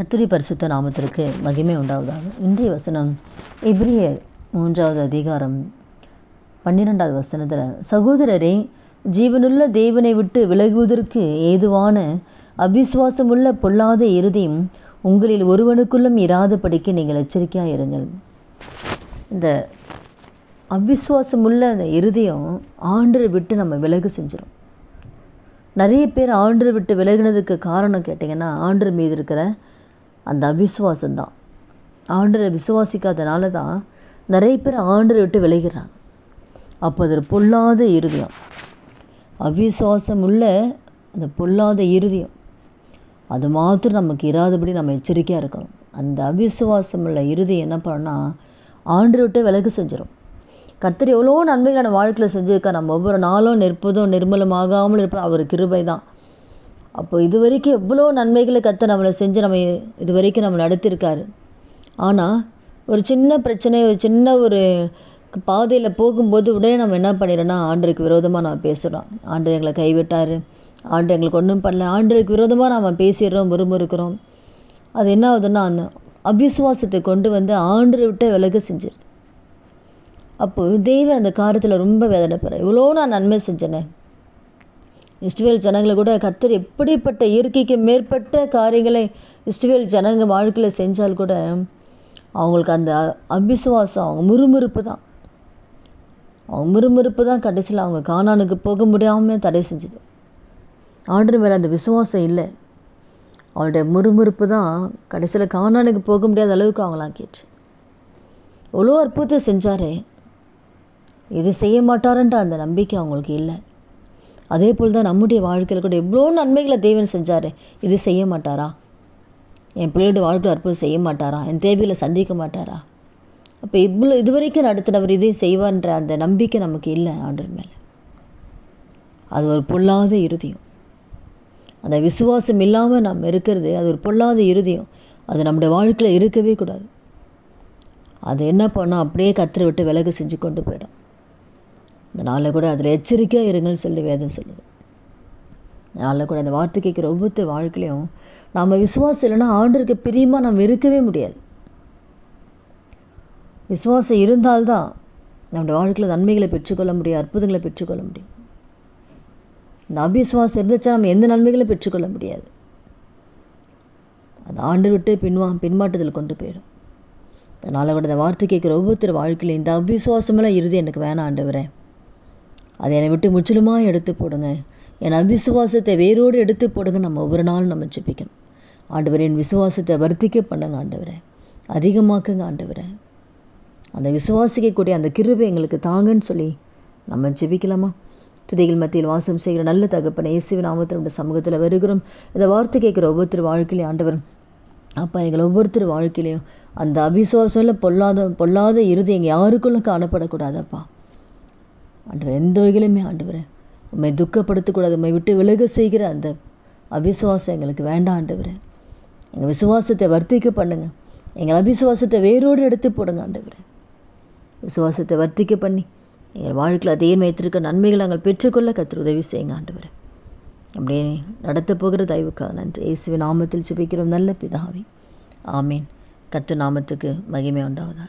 கத்துரி பரிசுத்த நாமத்திற்கு மகிமை உண்டாவதாக. இன்றைய வசனம் எபிரியர் மூன்றாவது அதிகாரம் பன்னிரெண்டாவது வசனத்தில் சகோதரரே ஜீவனுள்ள தேவனை விட்டு விலகுவதற்கு ஏதுவான அவிசுவாசமுள்ள பொல்லாத இறுதியும் உங்களில் ஒருவனுக்குள்ளும் இராதபடிக்கு நீங்கள் எச்சரிக்கையாக இருங்கள். இந்த அவிசுவாசமுள்ள அந்த இருதயம் ஆண்டரை விட்டு நம்ம விலகு செஞ்சிடும் நிறைய பேர் ஆண்டரை விட்டு விலகினதுக்கு காரணம் கேட்டிங்கன்னா ஆண்டர் மீது இருக்கிற அந்த அவிசுவாசம் தான் ஆண்டரை விசுவாசிக்காதனால தான் நிறைய பேர் ஆண்டரை விட்டு விளைகிறாங்க அப்போ அது ஒரு பொல்லாத இருதயம். அவிசுவாசம் உள்ள அந்த பொல்லாத இருதயம். அது மாத்திரம் நமக்கு இராதபடி நம்ம எச்சரிக்கையாக இருக்கணும். அந்த அவிசுவாசம் உள்ள இருதயம் என்ன பண்ணா ஆண்டு விட்டு விலகு செஞ்சிடும் கர்த்தர் எவ்வளோ நன்மைகளை நம்ம வாழ்க்கையில் செஞ்சுருக்கா நம்ம ஒவ்வொரு நாளும் நிற்பதும் நிர்மலமாகாமல் இருப்பதும் அவர் கிருபை தான் அப்போ இது வரைக்கும் எவ்வளோ நன்மைகளை கற்று நம்மளை செஞ்சு நம்ம இது வரைக்கும் நம்ம நடத்திருக்காரு. ஆனால் ஒரு சின்ன பிரச்சனை ஒரு சின்ன ஒரு பாதையில் போகும்போது உடனே நம்ம என்ன பண்ணிடுறோன்னா ஆண்டருக்கு விரோதமாக நம்ம பேசுகிறோம் ஆண்டர் எங்களை கைவிட்டார். ஆண்டு எங்களுக்கு ஒன்றும் பண்ணல. ஆண்டருக்கு விரோதமாக நம்ம பேசிடுறோம் முறுமுறுக்கிறோம். அது என்ன ஆகுதுன்னா அந்த அவிசுவாசத்தை கொண்டு வந்து ஆண்டு விட்டு விலக செஞ்சிருது. அப்போது தேவன் அந்த காரியத்தில் ரொம்ப வேதனைப்படுறேன் இவ்வளோ நான் நன்மை செஞ்சேனே. இஸ்ரேல் ஜனங்களை கூட கத்தர் எப்படிப்பட்ட இயற்கைக்கு மேற்பட்ட காரியங்களை இஸ்ரேல் ஜனங்க வாழ்க்கையில் செஞ்சால் கூட அவங்களுக்கு அந்த அபிசுவாசம் அவங்க முறுமுறுப்பு தான். அவங்க முறுமுறுப்பு தான் கடைசியில் அவங்க காணானுக்கு போக முடியாமல் தடை செஞ்சுது. ஆண்டு மேலே அந்த விசுவாசம் இல்லை. அவளுடைய முறுமுறுப்பு தான் கடைசியில் காணானுக்கு போக முடியாத அளவுக்கு அவங்களாம் கேட்டு எவ்வளோ அற்புதத்தை செஞ்சாரே. இது செய்ய மாட்டாருன்ற அந்த நம்பிக்கை அவங்களுக்கு இல்லை. அதே போல் தான் நம்முடைய வாழ்க்கையில் கூட எவ்வளோ நன்மைகளை தேவன் செஞ்சார். இது செய்ய மாட்டாரா? என் பிள்ளையோட வாழ்க்கையில் அற்புதம் செய்ய மாட்டாரா? என் தேவைகளை சந்திக்க மாட்டாரா? அப்போ இவ்வளோ இது வரைக்கும் நடத்தினவர் இதையும் செய்வார்ன்ற அந்த நம்பிக்கை நமக்கு இல்லை ஆண்டர் மேலே. அது ஒரு பொல்லாத இறுதியும். அந்த விசுவாசம் இல்லாமல் நம்ம இருக்கிறது அது ஒரு பொல்லாத இறுதியும். அது நம்முடைய வாழ்க்கையில் இருக்கவே கூடாது. அது என்ன பண்ணால் அப்படியே கத்திர விட்டு விலகு செஞ்சு கொண்டு போயிடும். இந்த நாளில் கூட அதில் எச்சரிக்கையாக இருங்கன்னு சொல்லி வேதம் சொல்லுது. நாளில் கூட அந்த வார்த்தை கேட்குற ஒவ்வொருத்தர் வாழ்க்கையிலையும் நாம் விசுவாசம் இல்லைன்னா ஆண்டருக்கு பிரியமாக நம்ம இருக்கவே முடியாது. விசுவாசம் இருந்தால்தான் நம்முடைய வாழ்க்கையில் நன்மைகளை பெற்றுக்கொள்ள முடியும் அற்புதங்களை பெற்றுக்கொள்ள முடியும். இந்த அபிசுவாசம் இருந்துச்சா நம்ம எந்த நன்மைகளும் பெற்றுக்கொள்ள முடியாது. அது ஆண்டு விட்டு பின்வா பின்மாட்டத்தில் கொண்டு போயிடும். அதனால் கூட இந்த வார்த்தை கேட்குற ஒவ்வொருத்தர் வாழ்க்கையில் இந்த அபிசுவாசமெல்லாம் இறுதி எனக்கு வேணாம் ஆண்டு வரேன் அதை என்னை விட்டு முற்றிலுமாக எடுத்து போடுங்க. என் அவிசுவாசத்தை வேரோடு எடுத்து போடுங்க. நம்ம ஒவ்வொரு நாளும் நம்ம ஜெபிக்கணும். ஆண்டவர் என் விசுவாசத்தை வர்த்திக்க பண்ணுங்க ஆண்டவரை. அதிகமாக்குங்க ஆண்டவரை. அந்த விசுவாசிக்கக்கூடிய அந்த கிருபை எங்களுக்கு தாங்கன்னு சொல்லி நம்ம ஜெபிக்கலாமா? துதிகள் மத்தியில் வாசம் செய்கிற நல்ல தகப்பனை இயேசுவின் நாமத்தினுடைய சமூகத்தில் வருகிறோம். இந்த வார்த்தை கேட்குற ஒவ்வொருத்தர் வாழ்க்கையிலையும் ஆண்டவர் அப்பா எங்களை ஒவ்வொருத்தர் வாழ்க்கையிலையும் அந்த அபிசுவாசம்ல பொல்லாத பொல்லாத இறுதி எங்கள் யாருக்குள்ளும் காணப்படக்கூடாதப்பா ஆண்டவர் எந்த வகையிலுமே ஆண்டவர் உண்மை துக்கப்படுத்தக்கூடாது உண்மை விட்டு விலக செய்கிற அந்த அவிசுவாசம் எங்களுக்கு வேண்டாம் ஆண்டவர். எங்கள் விசுவாசத்தை வர்த்திக்க பண்ணுங்கள் எங்கள் அபிசுவாசத்தை வேரோடு எடுத்து போடுங்க ஆண்டவர். விசுவாசத்தை வர்த்திக்க பண்ணி எங்கள் வாழ்க்கையில் அதே வைத்திருக்க நன்மைகளை நாங்கள் பெற்றுக்கொள்ள கற்று உதவி செய்யுங்க ஆண்டவர். அப்படியே நடத்த போகிற தயவுக்காக நன்றி. இயேசுவின் நாமத்தில் சுபிக்கிறோம் நல்ல பிதாவே. ஆமீன். கற்று நாமத்துக்கு மகிமை உண்டாவதா